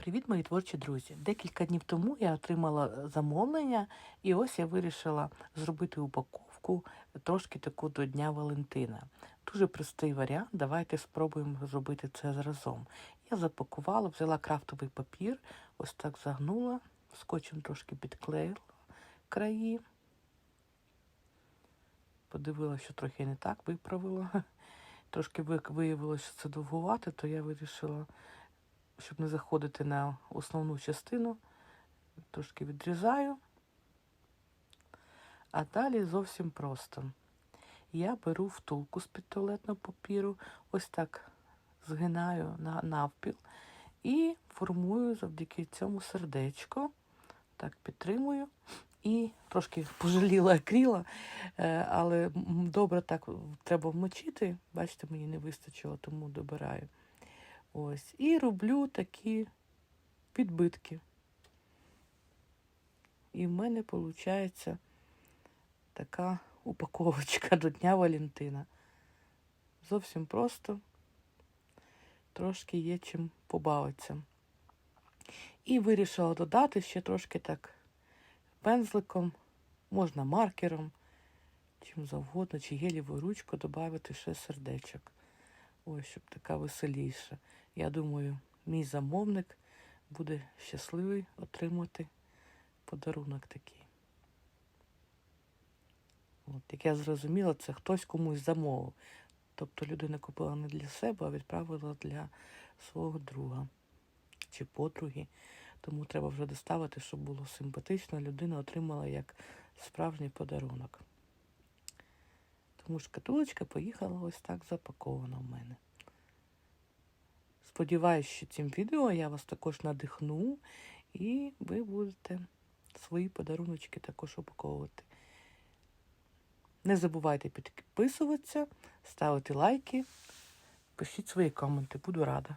Привіт, мої творчі друзі! Декілька днів тому я отримала замовлення, і ось я вирішила зробити упаковку трошки таку до Дня Валентина. Дуже простий варіант. Давайте спробуємо зробити це зразом. Я запакувала, взяла крафтовий папір, ось так загнула, скотчем трошки підклеїла краї. Подивилася, що трохи не так виправила. Трошки виявилося, що це довгувати, то я вирішила щоб не заходити на основну частину, трошки відрізаю. А далі зовсім просто. Я беру втулку з-під туалетного папіру, ось так згинаю на навпіл і формую завдяки цьому сердечко. Так, підтримую. І трошки пожаліла акріла, е, але добре так треба вмочити. Бачите, мені не вистачило, тому добираю. Ось. І роблю такі підбитки. І в мене виходить така упаковочка до Дня Валентина. Зовсім просто, трошки є чим побавитися. І вирішила додати ще трошки так пензликом, можна маркером, чим завгодно, чи гелівою ручкою додати ще сердечок. Ось, щоб така веселіша. Я думаю, мій замовник буде щасливий отримати подарунок такий. От, Як я зрозуміла, це хтось комусь замовив. Тобто людина купила не для себе, а відправила для свого друга чи подруги. Тому треба вже доставити, щоб було симпатично. Людина отримала як справжній подарунок. Тому шкатулочка поїхала ось так запакована в мене. Сподіваюсь, що цим відео я вас також надихну, і ви будете свої подаруночки також упаковувати. Не забувайте підписуватися, ставити лайки, пишіть свої коменти, буду рада.